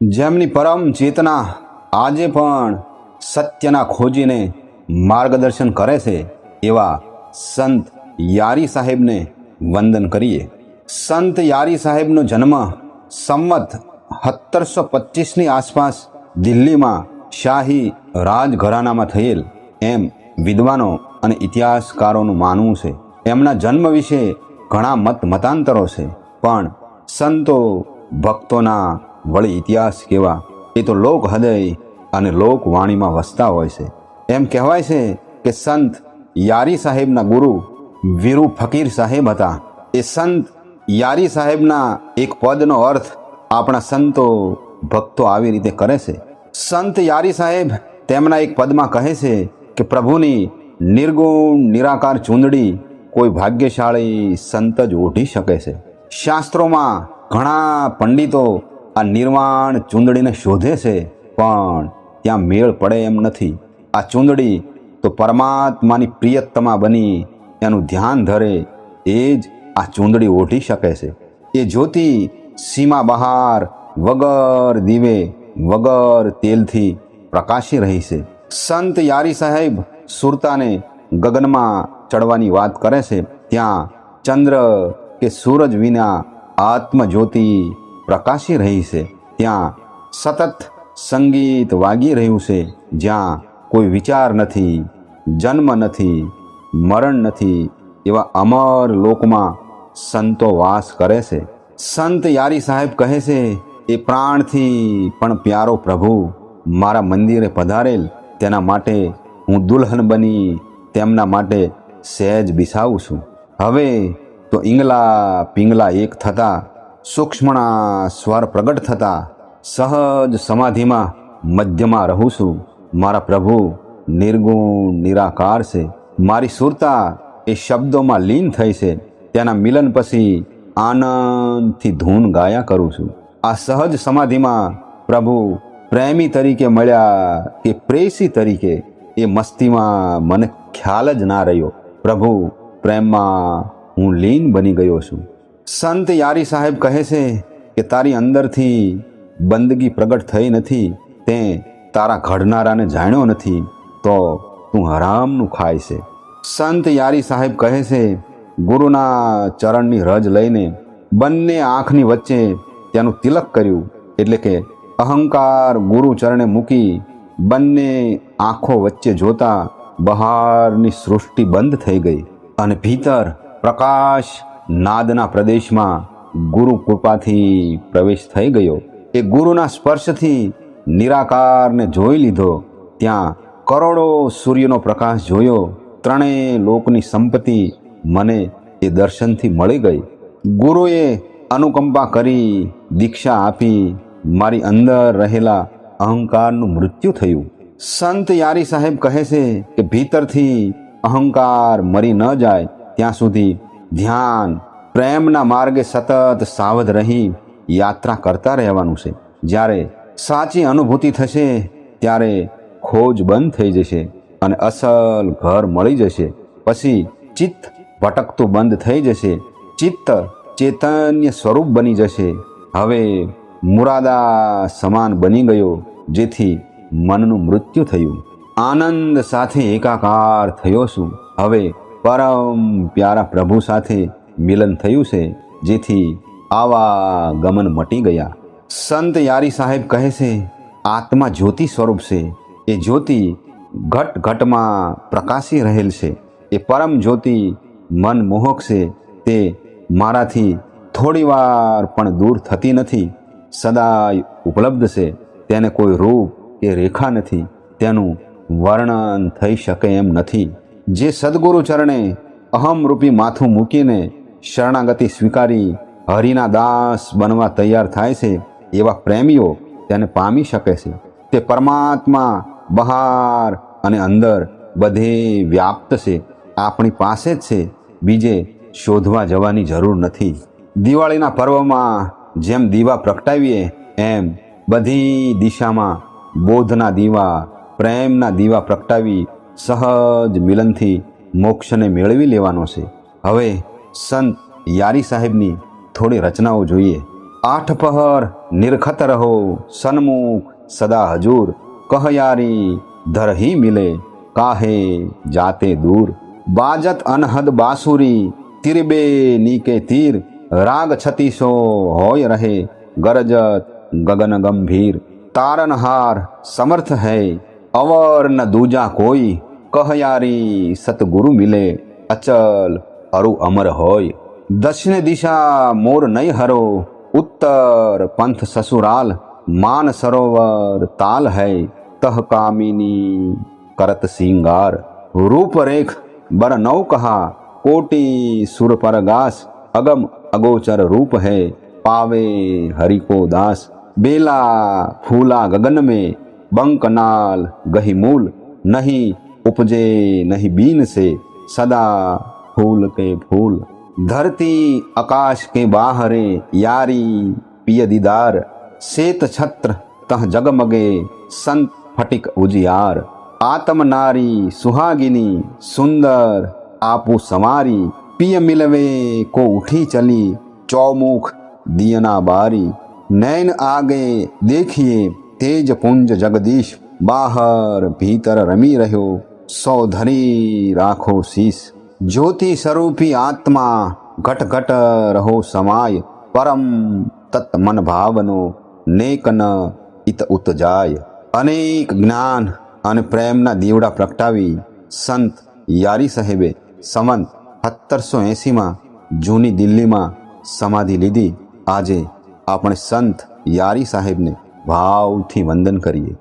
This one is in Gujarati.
જેમની પરમ ચેતના આજે પણ સત્યના ખોજીને માર્ગદર્શન કરે છે, એવા સંત યારી સાહેબને વંદન કરીએ. સંત યારી સાહેબનો જન્મ સંમત સત્તરસો પચીસની આસપાસ દિલ્હીમાં શાહી રાજઘરાનામાં થયેલ. એમ વિદ્વાનો અને ઇતિહાસકારોનું માનવું છે. એમના જન્મ વિશે ઘણા મત મતાંતરો છે, પણ સંતો ભક્તોના વળી ઇતિહાસ કેવા? એ તો લોક હૃદય અને લોકવાણીમાં વસતા હોય છે. એમ કહેવાય છે કે સંત યારી સાહેબના ગુરુ વીરુ ફકીર સાહેબ હતા. એ સંત યારી સાહેબના એક પદનો અર્થ આપણા સંતો, ભક્તો આવી રીતે કરે છે. સંત યારી સાહેબ તેમના એક પદમાં કહે છે કે પ્રભુની નિર્ગુણ, નિરાકાર ચૂંદડી કોઈ ભાગ્યશાળી સંત જ ઓઢી શકે છે. શાસ્ત્રોમાં ઘણા પંડિતો આ નિર્વાણ ચૂંદડીને શોધે છે, પણ ત્યાં મેળ પડે એમ નથી. આ ચૂંદડી તો પરમાત્માની પ્રિયતમા બની, એનું ધ્યાન ધરે, એ જ આ ચૂંદડી ઓઢી શકે છે. એ જ્યોતિ સીમા બહાર વગર દીવે, વગર તેલથી પ્રકાશી રહી છે. સંત યારી સાહેબ સુરતાને ગગનમાં ચડવાની વાત કરે છે. ત્યાં ચંદ્ર કે સૂરજ વિના આત્મજ્યોતિ પ્રકાશી રહી છે. ત્યાં સતત સંગીત વાગી રહ્યું છે. જ્યાં કોઈ વિચાર નથી, જન્મ નથી, મરણ નથી એવા અમર લોકમાં સંતો વાસ કરે છે. સંત યારી સાહેબ કહે છે, એ પ્રાણથી પણ પ્યારો પ્રભુ, મારા મંદિરે પધારેલ, તેના માટે હું દુલ્હન બની, તેમના માટે સહેજ બિસાવું છું. હવે તો ઈંગલા પિંગલા એક થતા સૂક્ષ્મણા સ્વર પ્રગટ થતા સહજ સમાધિમાં મધ્યમાં રહું છું. મારા પ્રભુ નિર્ગુણ, નિરાકાર છે. મારી સુરતા એ શબ્દોમાં લીન થઈ છે. તેના મિલન પછી આનંદથી ધૂન ગાયા કરું છું. આ સહજ સમાધિમાં પ્રભુ પ્રેમી તરીકે મળ્યા કે પ્રેસી તરીકે એ મસ્તીમાં મને ખ્યાલ જ ના રહ્યો. પ્રભુ પ્રેમમાં હું લીન બની ગયો છું. સંત યારી સાહેબ કહે છે કે તારી અંદરથી બંદગી પ્રગટ થઈ નથી, તે તારા ઘડનારાને જાણ્યો નથી, તો તું હરામનું ખાય છે. સંત યારી સાહેબ કહે છે, ગુરુના ચરણની રજ લઈને બંને આંખની વચ્ચે તેનું તિલક કર્યું, એટલે કે અહંકાર ગુરુ ચરણે મૂકી બંને આંખો વચ્ચે જોતા બહારની સૃષ્ટિ બંધ થઈ ગઈ અને ભીતર પ્રકાશ નાદના પ્રદેશમાં ગુરુ કૃપાથી પ્રવેશ થઈ ગયો. એ ગુરુના સ્પર્શથી નિરાકારને જોઈ લીધો. ત્યાં કરોડો સૂર્યનો પ્રકાશ જોયો. ત્રણેય લોકની સંપત્તિ મને એ દર્શનથી મળી ગઈ. ગુરુએ અનુકંપા કરી દીક્ષા આપી. મારી અંદર રહેલા અહંકારનું મૃત્યુ થયું. સંત યારી સાહેબ કહે છે કે ભીતરથી અહંકાર મરી ન જાય. ત્યાં સુધી ધ્યાન, પ્રેમના માર્ગે સતત સાવધ રહી યાત્રા કરતા રહેવાનું છે. જ્યારે સાચી અનુભૂતિ થશે, ત્યારે ખોજ બંધ થઈ જશે અને અસલ ઘર મળી જશે. પછી ચિત્ત ભટકતું બંધ થઈ જશે. ચિત્ત ચેતન્ય સ્વરૂપ બની જશે. હવે મુરાદા સમાન બની ગયો, જેથી મનનું મૃત્યુ થયું. આનંદ સાથે એકાકાર થયો છું. હવે પરમ પ્યારા પ્રભુ સાથે મિલન થયું છે, જેથી આવા ગમન મટી ગયા. સંત યારી સાહેબ કહે છે, આત્મા જ્યોતિ સ્વરૂપ છે. એ જ્યોતિ ઘટ ઘટમાં પ્રકાશી રહેલ છે. એ પરમ જ્યોતિ મન મોહક છે. તે મારાથી થોડીવાર પણ દૂર થતી નથી. સદાય ઉપલબ્ધ છે. તેને કોઈ રૂપ કે રેખા નથી. તેનું વર્ણન થઈ શકે એમ નથી. જે સદગુરુ ચરણે અહમરૂપી માથું મૂકીને શરણાગતિ સ્વીકારી હરિના દાસ બનવા તૈયાર થાય છે, એવા પ્રેમીઓ તેને પામી શકે છે. તે પરમાત્મા, બહાર અને અંદર બધે વ્યાપ્ત છે. આપણી પાસે જ છે. બીજે શોધવા જવાની જરૂર નથી. દિવાળીના પર્વમાં જેમ દીવા પ્રગટાવીએ, એમ બધી દિશામાં બોધના દીવા, પ્રેમના દીવા પ્રગટાવી સહજ મિલનથી મોક્ષને મેળવી લેવાનો છે હવે સંત યારી સાહેબની થોડી રચનાઓ જોઈએ આઠ પહર નિરખત રહો સન્મુખ સદા હજૂર કહયારી ધરહી મિલે કાહે જાતે દૂર બાજત અનહદ બાસુરી તિરબે નીકે તીર રાગ છતીસો હોય રહે ગરજત ગગન ગંભીર તારનહાર સમર્થ હૈ અવર ન દૂજા કોઈ કહયારી સતગુરુ મિલે અચલ અરુ અમર હોય દક્ષિણ દિશા મોર નહીં હરો ઉત્તર પંથ સસુરાલ માન સરોવર તાલ હૈ તહ કામિની કરત સિંગાર રૂપરેખ બર નૌ કહા કોટી સુર પરગાસ અગમ અગોચર રૂપ है पावे हरि को दास बेला फूला गगन में बंक नाल गही मूल नहीं उपजे नहीं बीन से, सदा फूल के फूल। धरती आकाश के बाहरे यारी पिय दीदार श्वेत छत्र तह जगमगे संत फटिक उजियार। आत्म नारी सुहागिनी सुंदर आपू समारी, पिय मिलवे को उठी चली चौमुख दियना बारी। नैन आगे देखिए તેજ પુંજ જગદીશ બહાર ભીતર રમી રહ્યો સૌ ધરી રાખો શીશ જ્યોતિ સ્વરૂપી આત્મા ઘટ ઘટ રહો સમાય પરમ તત્ મન ભાવનો નેકન ઇત ઉત જાય અનેક જ્ઞાન અને પ્રેમના દીવડા પ્રગટાવી સંત યારી સાહેબે સંવંત સત્તરસો એંસીમાં જૂની દિલ્હીમાં સમાધિ લીધી આજે આપણે સંત યારી સાહેબને ભાવથી વંદન કરીએ.